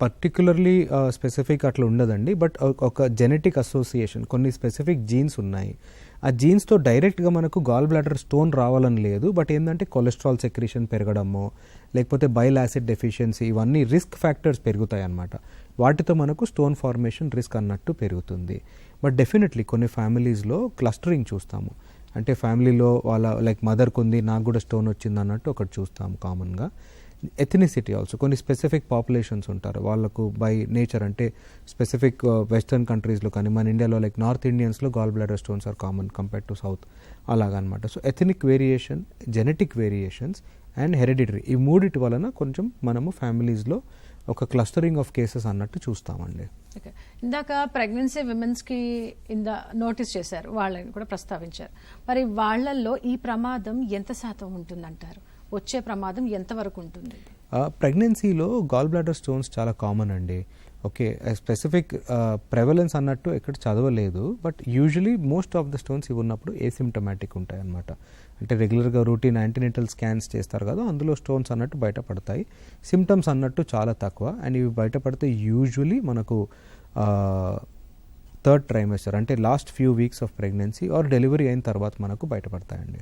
Particularly specific uh, అట్లా ఉండదండి. But ఒక జెనెటిక్ అసోసియేషన్ కొన్ని స్పెసిఫిక్ జీన్స్ ఉన్నాయి. ఆ జీన్స్తో డైరెక్ట్గా మనకు గాల్ బ్లాడర్ స్టోన్ రావాలని లేదు. బట్ ఏంటంటే కొలెస్ట్రాల్ సెక్రీషన్ పెరగడము లేకపోతే బైల్ యాసిడ్ డెఫిషియన్సీ ఇవన్నీ రిస్క్ ఫ్యాక్టర్స్ పెరుగుతాయి అన్నమాట వాటితో మనకు స్టోన్ ఫార్మేషన్ రిస్క్ అన్నట్టు పెరుగుతుంది. బట్ డెఫినెట్లీ కొన్ని ఫ్యామిలీస్లో క్లస్టరింగ్ చూస్తాము. అంటే ఫ్యామిలీలో వాళ్ళ లైక్ మదర్కి ఉంది నాకు కూడా స్టోన్ వచ్చింది అన్నట్టు ఒకటి చూస్తాం కామన్గా. ఎథనిసిటీ ఆల్సో కొన్ని స్పెసిఫిక్ పాపులేషన్స్ ఉంటారు. వాళ్ళకు బై నేచర్ అంటే స్పెసిఫిక్ వెస్టర్న్ కంట్రీస్లో కానీ మన ఇండియాలో like north ఇండియన్స్లో gall bladder stones are common compare to south అలాగనమాట. So ethnic variation genetic variations and hereditary ఈ మూడిటి వలన కొంచెం మనము ఫ్యామిలీస్లో ఒక క్లస్టరింగ్ ఆఫ్ కేసెస్ అన్నట్టు చూస్తామండి. ఓకే ఇందాక ప్రెగ్నెన్సీ విమెన్స్కి ఇందా నోటీస్ చేశారు. వాళ్ళని కూడా ప్రస్తావించారు. మరి వాళ్ళల్లో ఈ ప్రమాదం ఎంత శాతం ఉంటుందంటారు? వచ్చే ప్రమాదం ఎంతవరకు ఉంటుంది? ప్రెగ్నెన్సీలో గాల్ బ్లాడర్ స్టోన్స్ చాలా కామన్ అండి. ఓకే స్పెసిఫిక్ ప్రెవలెన్స్ uh, అన్నట్టు ఎక్కడ చదవలేదు but usually most of the stones ఇవి ఉన్నప్పుడు ఏసిమ్టమాటిక్ ఉంటాయి అన్నమాట అంటే రెగ్యులర్గా రూటీన్ యాంటీనేటల్ స్కాన్స్ చేస్తారు కదా అందులో స్టోన్స్ అన్నట్టు బయటపడతాయి. సిమ్టమ్స్ అన్నట్టు చాలా తక్కువ. అండ్ ఇవి బయటపడితే యూజువలీ మనకు uh, థర్డ్ ట్రైమెస్టర్ అంటే last few weeks of pregnancy or delivery అయిన తర్వాత మనకు బయటపడతాయండి.